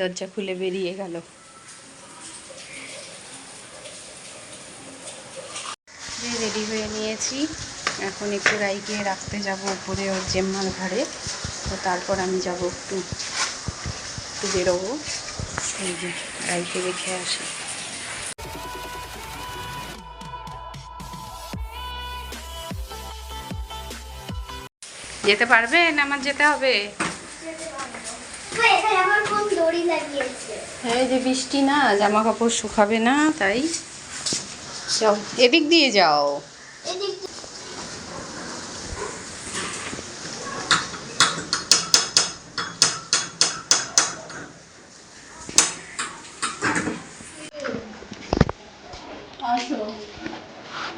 দরজা খুলে বেরিয়ে গেল। রেডি হয়ে নিয়েছি। এখন একটু রাইকে রাখতে যাব উপরে ওর জেম্মার ঘরে তো তারপর আমি যাব একটু একটু বেরোবো। এই যে, রাইকে রেখে আসি। যেতে পারবেন? আমার যেতে হবে? লাগিয়েছে। এই যে বৃষ্টি না জামা কাপড় শুকাবে না তাই? যাও এদিক দিয়ে যাও।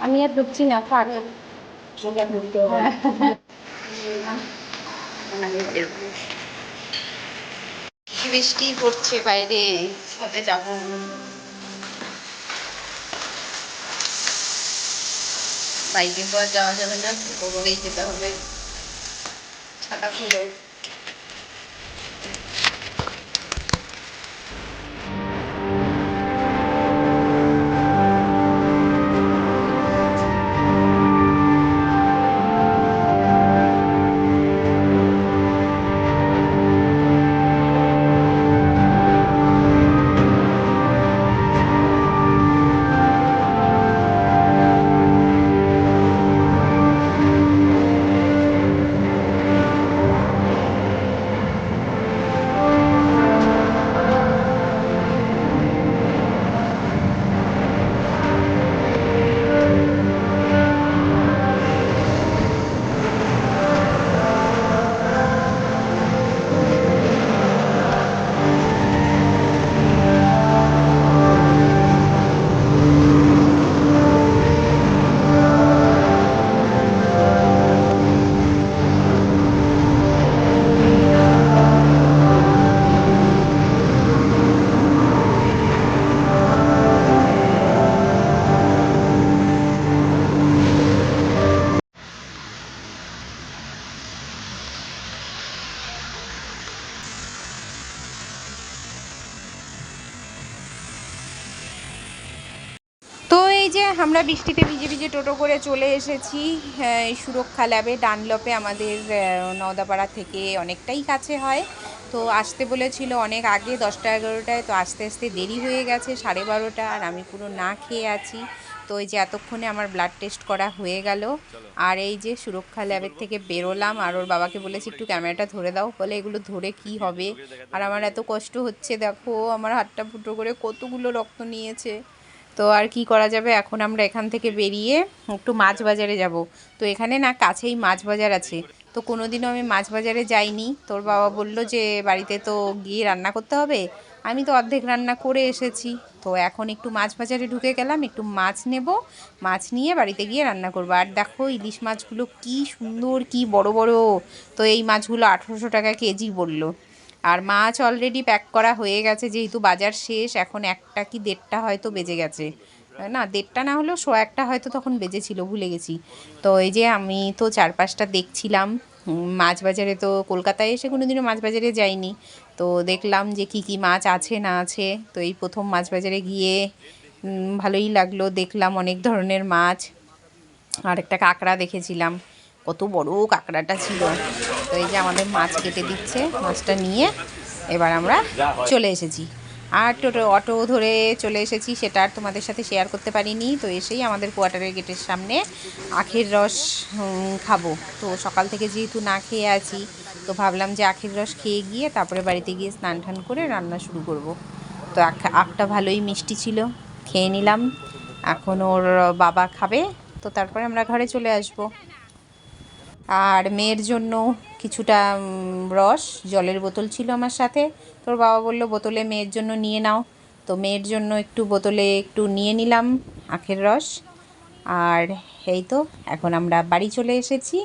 আমি আর ঢুকছি না থাক। বৃষ্টি পড়ছে বাইরে সাথে যাব। বাইকে পর যাওয়া যাবে না করেই যেতে হবে। ছাতা খুলে। যে আমরা বৃষ্টিতে ভিজে ভিজে টোটো করে চলে এসেছি হ্যাঁ, সুরক্ষা ল্যাবে ডানলপে আমাদের নওদাপাড়া থেকে অনেকটাই কাছে হয়। তো আসতে বলেছিল অনেক আগে দশটা এগারোটায় তো আস্তে আস্তে দেরি হয়ে গেছে সাড়ে বারোটা আর আমি পুরো না খেয়ে আছি। তো এই যে এতক্ষণে আমার ব্লাড টেস্ট করা হয়ে গেল। আর এই যে সুরক্ষা ল্যাবের থেকে বেরোলাম আর ওর বাবাকে বলেছি একটু ক্যামেরাটা ধরে দাও বলে এগুলো ধরে কি হবে? আর আমার এত কষ্ট হচ্ছে দেখো আমার হাতটা ফুটো করে কতগুলো রক্ত নিয়েছে। তো আর কি করা যাবে? এখন আমরা এখান থেকে বেরিয়ে একটু মাছ বাজারে যাব। তো এখানে না কাছেই মাছ বাজার আছে। তো কোনোদিনও আমি মাছ বাজারে যাইনি। তোর বাবা বলল যে বাড়িতে তো গিয়ে রান্না করতে হবে। আমি তো অর্ধেক রান্না করে এসেছি। তো এখন একটু মাছ বাজারে ঢুকে গেলাম, একটু মাছ নেব। মাছ নিয়ে বাড়িতে গিয়ে রান্না করব। আর দেখো ইলিশ মাছগুলো কি সুন্দর, কি বড় বড়। তো এই মাছগুলো আঠেরোশো টাকা কেজি বলল। আর মাছ অলরেডি প্যাক করা হয়ে গেছে, যেহেতু বাজার শেষ, এখন একটা কি দেড়টা হয়তো বেজে গেছে। না, দেড়টা না হলেও শো একটা হয়তো তখন বেজেছিল, ভুলে গেছি। তো এই যে আমি তো চারপাশটা দেখছিলাম মাছ বাজারে তো কলকাতায় এসে কোনোদিনও মাছ বাজারে যাইনি। তো দেখলাম যে কি কি মাছ আছে না আছে, তো এই প্রথম মাছ বাজারে গিয়ে ভালোই লাগল, দেখলাম অনেক ধরনের মাছ। আর একটা কাঁকড়া দেখেছিলাম। কত বড় কাঁকড়াটা ছিল। তো এই যে আমাদের মাছ কেটে দিচ্ছে, মাছটা নিয়ে এবার আমরা চলে এসেছি। আর টোটো, অটো ধরে চলে এসেছি, সেটা আর তোমাদের সাথে শেয়ার করতে পারিনি। তো এসেই আমাদের কোয়ার্টারের গেটের সামনে আখের রস খাব। তো সকাল থেকে যেহেতু না খেয়ে আছি, তো ভাবলাম যে আখের রস খেয়ে গিয়ে তারপরে বাড়িতে গিয়ে স্নান টান করে রান্না শুরু করব। তো আখ- আখটা ভালোই মিষ্টি ছিল, খেয়ে নিলাম। এখন ওর বাবা খাবে, তো তারপরে আমরা ঘরে চলে আসব। আর মেয়ের জন্য কিছুটা রস, জলের বোতল ছিল আমার সাথে। তোর বাবা বলল, বোতলে মেয়ের জন্য নিয়ে নাও। তো মেয়ের জন্য একটু বোতলে একটু নিয়ে নিলাম আখের রস। আর এই তো, এখন আমরা বাড়ি চলে এসেছি।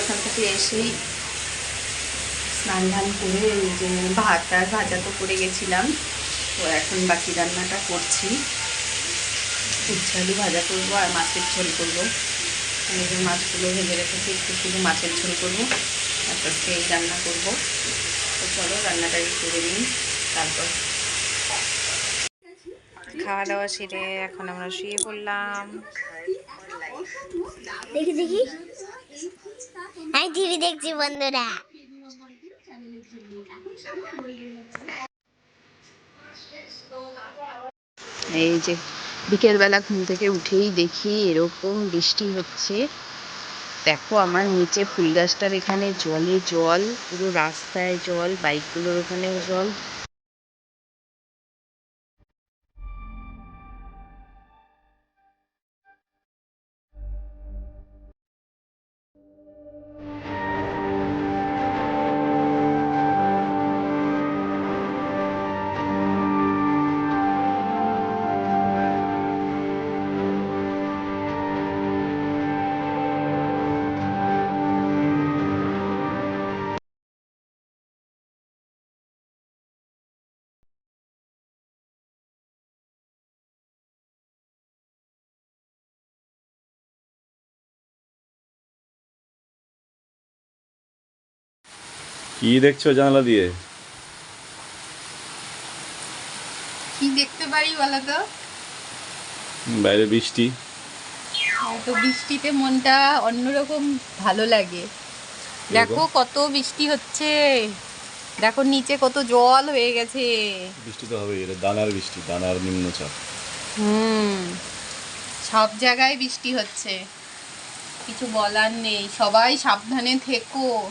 ওখান থেকে এসেই স্নান ধান করে যে ভাত আর ভাজা তো করে গেছিলাম। তো এখন বাকি রান্নাটা করছি। উচ্ছে আলু ভাজা করব আর মাছের ঝোল করব। এই যে মাছগুলো ভেজে রেখেছি একটু শুধু মাছের ঝোল করব। তারপর এই রান্না করব। তো চলো রান্নাটাকে করে নিই তারপর। খাওয়া দাওয়া সেরে এখন আমরা শুয়ে পড়লাম। দেখি দেখি। আমি টিভি দেখছি বন্ধুরা। এই যে বিকেলবেলা ঘুম থেকে উঠেই দেখি এরকম বৃষ্টি হচ্ছে। দেখো আমার নিচে ফুল গাছটার এখানে জলে জল, পুরো রাস্তায় জল, বাইকগুলোর ওখানেও জল। কি দেখছ জানালা দিয়ে? কি দেখতে পারি বলো তো? বাইরে বৃষ্টি। তো বৃষ্টিতে মনটা অন্যরকম ভালো লাগে। দেখো কত বৃষ্টি হচ্ছে। দেখো নিচে কত জল হয়ে গেছে। বৃষ্টি তো হবে এটা দানার বৃষ্টি দানার নিম্নচাপ। হুম সব জায়গায় বৃষ্টি হচ্ছে। কিছু বলার নেই সবাই সাবধানে থেকো।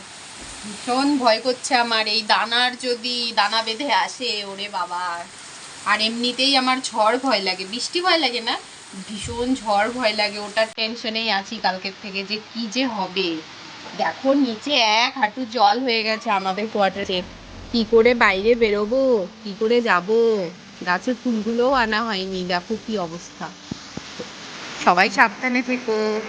ভীষণ ভয় করছে আমার। এই দানার যদি দানা বেঁধে আসে, ওরে বাবা। আর এমনিতেই আমার ঝড় ভয় লাগে। বৃষ্টি ভয় লাগে না? ভীষণ ঝড় ভয় লাগে। ওটার টেনশনেই আছি কালকের থেকে যে কি যে হবে। দেখো, নিচে এক হাঁটু জল হয়ে গেছে আমাদের কোয়ার্টারে কি করে বাইরে বেরোবো? কি করে যাব? গাছের ফুলগুলোও আনা হয়নি। দেখো কি অবস্থা। সবাই সাবধানে থেকো।